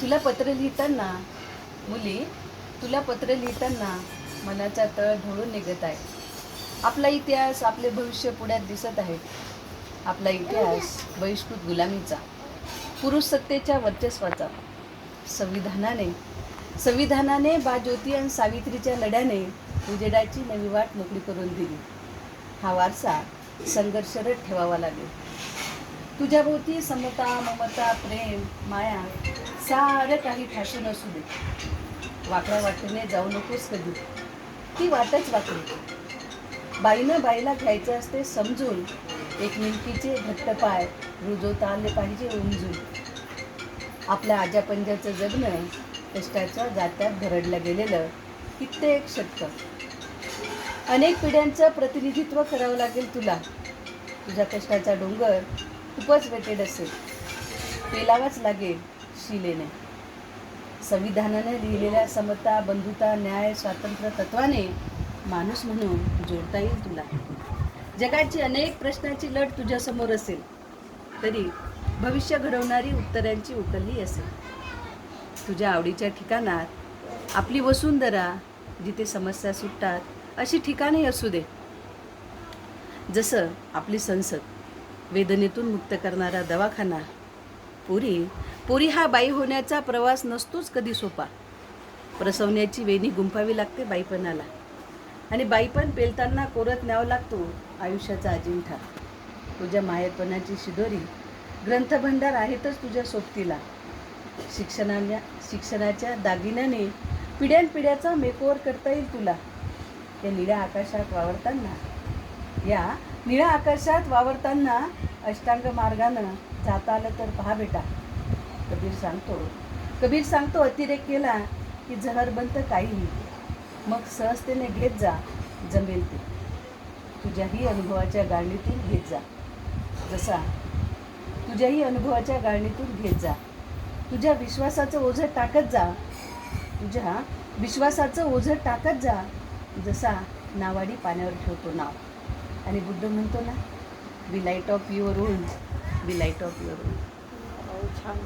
तुला पत्र लिहिताना मुली तुला पत्र लिहिताना मनाचा तळ ढोळून निघत आहे. आपला इतिहास आपले भविष्य पुढ्यात दिसत आहे. आपला इतिहास बहिष्कृत गुलामीचा पुरुष सत्तेच्या वर्चस्वाचा. संविधानाने संविधानाने बा ज्योती आणि सावित्रीच्या लढ्याने उजेडाची नवी वाट मोकळी करून दिली. हा वारसा संघर्षरत ठेवावा लागेल. तुझ्या भोवती समता ममता प्रेम माया सारं काही ठासून असू दे. वाकड्या वाटेने जाऊ नकोस कधी. ती वाटच वाकडी. बाईनं बाईला घ्यायचं असते समजून. एक मिलकीचे घट्ट पाय रुजवता आले पाहिजे उमजून. आपल्या आजापंजाचं जगणं कष्टाच्या जात्यात भरडलं गेलेलं कित्येक शतक. अनेक पिढ्यांचं प्रतिनिधित्व करावं लागेल तुला. तुझ्या कष्टाचा डोंगर खूपच वेटेड असेल. पेलावाच लागेल शिलेने. संविधानाने लिहिलेल्या समता बंधुता न्याय स्वातंत्र्य तत्वाने माणूस म्हणून जोडता येईल तुला. जगाची अनेक प्रश्नाची लढ तुझ्यासमोर असेल तरी भविष्य घडवणारी उत्तरांची उकलही असेल. तुझ्या आवडीच्या ठिकाणात आपली वसुंधरा जिथे समस्या सुटतात अशी ठिकाणे असू दे. जसं आपली संसद. वेदनेतून मुक्त करणारा दवाखाना. पुरी पुरी हा बाई होण्याचा प्रवास नसतोच कधी सोपा. प्रसवण्याची वेणी गुंफावी लागते बाईपणाला. आणि बाईपण पेलताना कोरत न्यावा लागतो आयुष्याचा अजिंठा. तुझ्या माहेरपणाची शिदोरी ग्रंथभंडार आहेतच तुझ्या सोबतीला. शिक्षणाच्या शिक्षणाच्या दागिन्याने पिढ्यानपिढ्याचा मेकओवर करता येईल तुला. या निळ्या आकाशात वावरताना या निळ्या आकाशात वावरताना अष्टांग मार्गानं जाता आलं तर पहा बेटा. कबीर सांगतो. कबीर सांगतो अतिरेक केला की जहरबंत काहीही. मग सहजतेने घेत जा जमेल ते. तुझ्याही अनुभवाच्या गाळणीतून घेत जा. जसा तुझ्याही अनुभवाच्या गाळणीतून घेत जा. तुझ्या विश्वासाचं ओझं टाकत जा. तुझ्या विश्वासाचं ओझं टाकत जा. जसा नावाडी पाण्यावर ठेवतो नाव. आणि बुद्ध म्हणतो ना be light of your own be light of your own छान.